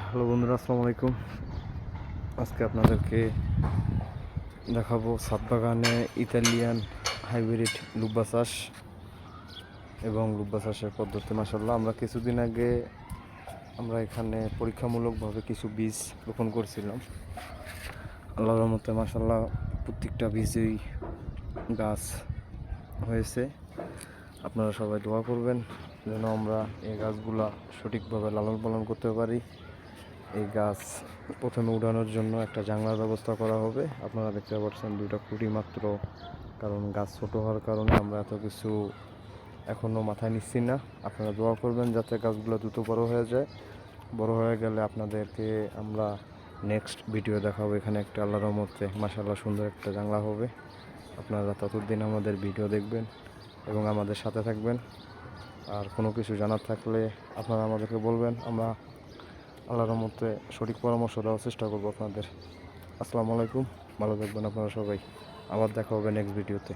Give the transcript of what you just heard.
Hello বন্ধুরা, আসসালামু আলাইকুম। আজকে আপনাদেরকে দেখাবো সাত বাগানে ইতালিয়ান হাইব্রিড লুব্বা চাষ এবং লুব্বা চাষের পদ্ধতি মাসাল্লাহ আমরা কিছুদিন আগে আমরা এখানে পরীক্ষামূলকভাবে কিছু বীজ রোপণ করছিলাম। আল্লাহর মতে মাসাল্লাহ প্রত্যেকটা বীজই গাছ হয়েছে। আপনারা সবাই দোয়া করবেন যেন আমরা এই গাছগুলা সঠিকভাবে লালন পালন করতে পারি। এই গাছ প্রথমে উড়ানোর জন্য একটা জানলার ব্যবস্থা করা হবে। আপনারা দেখতে পাচ্ছেন দুইটা খুঁটি মাত্র, কারণ গাছ ছোটো হওয়ার কারণে আমরা এত কিছু এখনও মাথায় নিচ্ছি না। আপনারা দোয়া করবেন যাতে গাছগুলো দ্রুত বড় হয়ে যায়। বড় হয়ে গেলে আপনাদেরকে আমরা নেক্সট ভিডিও দেখাবো। এখানে একটা আল্লাহর রহমতে মাসাল্লাহ সুন্দর একটা জানলা হবে। আপনারা ততদিন আমাদের ভিডিও দেখবেন এবং আমাদের সাথে থাকবেন। আর কোনো কিছু জানার থাকলে আপনারা আমাদেরকে বলবেন। আমরা আল্লাহর রহমতে সঠিক পরামর্শ দেওয়ার চেষ্টা করব আপনাদের। আসসালামু আলাইকুম, ভালো থাকবেন আপনারা সবাই। আবার দেখা হবে নেক্সট ভিডিওতে